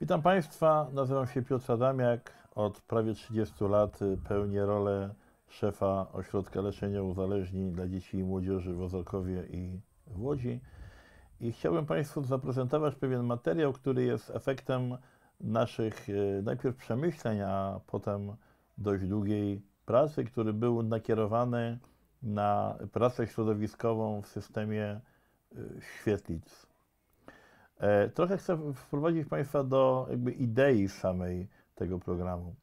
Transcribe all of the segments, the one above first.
Witam Państwa, nazywam się Piotr Adamiak. Od prawie 30 lat y, pełnię rolę szefa Ośrodka Leczenia Uzależnień dla Dzieci i Młodzieży w Ozokowie i w Łodzi. I chciałbym Państwu zaprezentować pewien materiał, który jest efektem naszych y, najpierw przemyśleń, a potem dość długiej pracy, który był nakierowany na pracę środowiskową w systemie y, świetlic. E, Trochę chcę wprowadzić Państwa do jakby idei samej tego programu.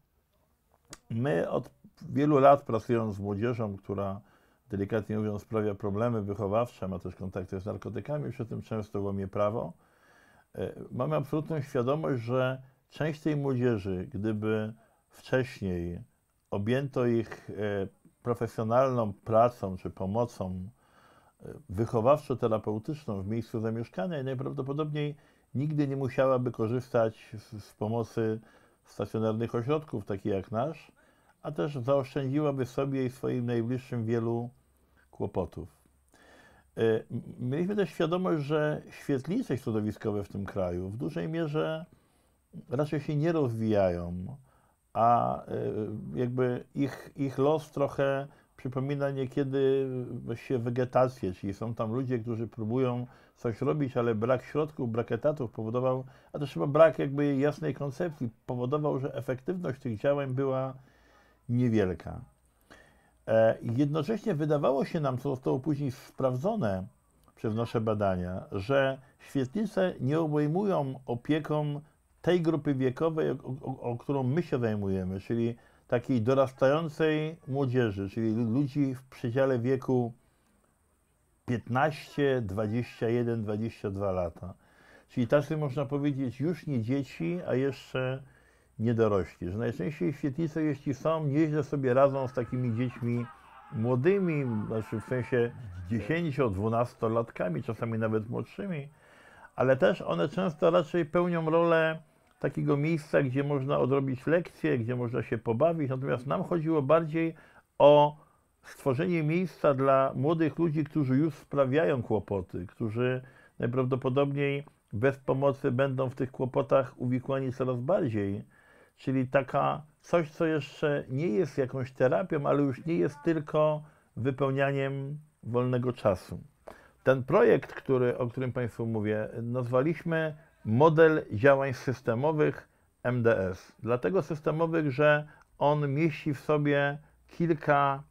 My od wielu lat pracując z młodzieżą, która delikatnie mówiąc sprawia problemy wychowawcze, ma też kontakty z narkotykami, przy tym często łamie prawo, e, mamy absolutną świadomość, że część tej młodzieży, gdyby wcześniej objęto ich e, profesjonalną pracą czy pomocą wychowawczo-terapeutyczną w miejscu zamieszkania i najprawdopodobniej nigdy nie musiałaby korzystać z, z pomocy stacjonarnych ośrodków, takich jak nasz, a też zaoszczędziłaby sobie i swoim najbliższym wielu kłopotów. E, Mieliśmy też świadomość, że świetlice środowiskowe w tym kraju w dużej mierze raczej się nie rozwijają, a e, jakby ich, ich los trochę przypomina niekiedy właściwie wegetację, czyli są tam ludzie, którzy próbują coś robić, ale brak środków, brak etatów powodował, a też chyba brak jakby jasnej koncepcji powodował, że efektywność tych działań była niewielka. E, Jednocześnie wydawało się nam, co zostało później sprawdzone przez nasze badania, że świetlice nie obejmują opieką tej grupy wiekowej, o, o, o którą my się zajmujemy, czyli takiej dorastającej młodzieży, czyli ludzi w przedziale wieku 15, 21, 22 lata. Czyli tacy można powiedzieć już nie dzieci, a jeszcze nie dorośli. Że najczęściej świetlice, jeśli są, nieźle sobie radzą z takimi dziećmi młodymi, znaczy w sensie 10-12 latkami, czasami nawet młodszymi, ale też one często raczej pełnią rolę takiego miejsca, gdzie można odrobić lekcje, gdzie można się pobawić. Natomiast nam chodziło bardziej o stworzenie miejsca dla młodych ludzi, którzy już sprawiają kłopoty, którzy najprawdopodobniej bez pomocy będą w tych kłopotach uwikłani coraz bardziej. Czyli taka coś, co jeszcze nie jest jakąś terapią, ale już nie jest tylko wypełnianiem wolnego czasu. Ten projekt, który, o którym Państwu mówię, nazwaliśmy model działań systemowych MDS. Dlatego systemowych, że on mieści w sobie kilka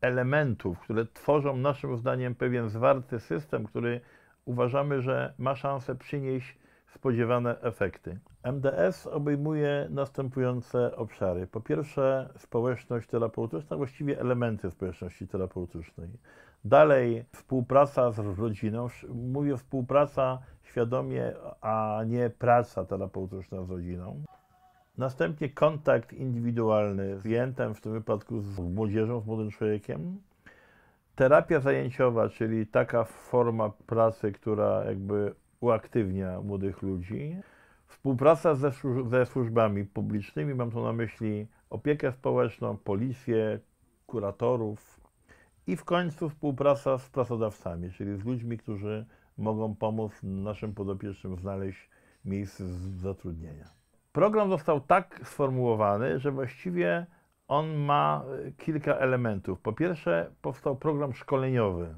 elementów, które tworzą naszym zdaniem pewien zwarty system, który uważamy, że ma szansę przynieść spodziewane efekty. MDS obejmuje następujące obszary. Po pierwsze, społeczność terapeutyczna, właściwie elementy społeczności terapeutycznej. Dalej, współpraca z rodziną. Mówię współpraca świadomie, a nie praca terapeutyczna z rodziną. Następnie kontakt indywidualny z klientem, w tym wypadku z młodzieżą, z młodym człowiekiem. Terapia zajęciowa, czyli taka forma pracy, która jakby uaktywnia młodych ludzi. Współpraca ze, ze służbami publicznymi, mam tu na myśli opiekę społeczną, policję, kuratorów i w końcu współpraca z pracodawcami, czyli z ludźmi, którzy mogą pomóc naszym podopiecznym znaleźć miejsce zatrudnienia. Program został tak sformułowany, że właściwie on ma e, kilka elementów. Po pierwsze, powstał program szkoleniowy,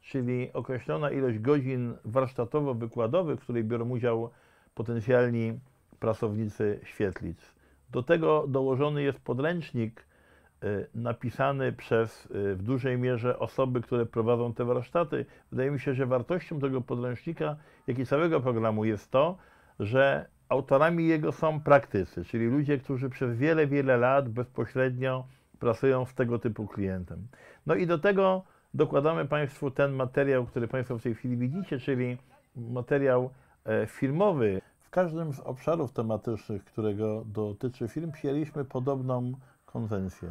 czyli określona ilość godzin warsztatowo-wykładowych, w której biorą udział potencjalni pracownicy świetlic. Do tego dołożony jest podręcznik napisany przez y, w dużej mierze osoby, które prowadzą te warsztaty. Wydaje mi się, że wartością tego podręcznika, jak i całego programu jest to, że autorami jego są praktycy, czyli ludzie, którzy przez wiele, wiele lat bezpośrednio pracują z tego typu klientem. No i do tego dokładamy Państwu ten materiał, który Państwo w tej chwili widzicie, czyli materiał e, filmowy. W każdym z obszarów tematycznych, którego dotyczy film, przyjęliśmy podobną konwencję.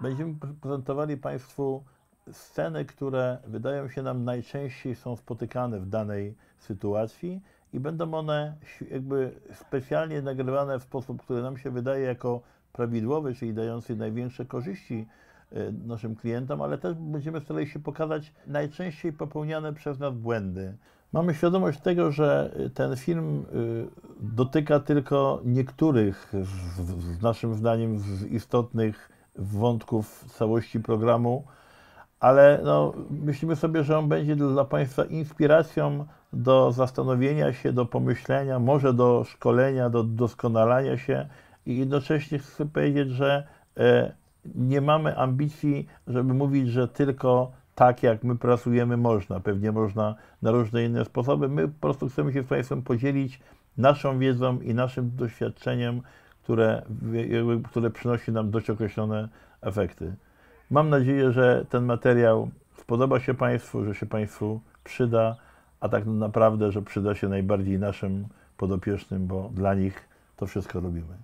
Będziemy prezentowali Państwu sceny, które wydają się nam najczęściej są spotykane w danej sytuacji i będą one jakby specjalnie nagrywane w sposób, który nam się wydaje jako prawidłowy, czyli dający największe korzyści e, naszym klientom, ale też będziemy starali się pokazać najczęściej popełniane przez nas błędy. Mamy świadomość tego, że ten film y, dotyka tylko niektórych z, z naszym zdaniem z istotnych wątków całości programu, ale no, myślimy sobie, że on będzie dla Państwa inspiracją do zastanowienia się, do pomyślenia, może do szkolenia, do doskonalania się i jednocześnie chcę powiedzieć, że e, nie mamy ambicji, żeby mówić, że tylko tak jak my pracujemy można. Pewnie można na różne inne sposoby. My po prostu chcemy się z Państwem podzielić naszą wiedzą i naszym doświadczeniem, które, które przynosi nam dość określone efekty. Mam nadzieję, że ten materiał spodoba się Państwu, że się Państwu przyda, a tak naprawdę, że przyda się najbardziej naszym podopiecznym, bo dla nich to wszystko robimy.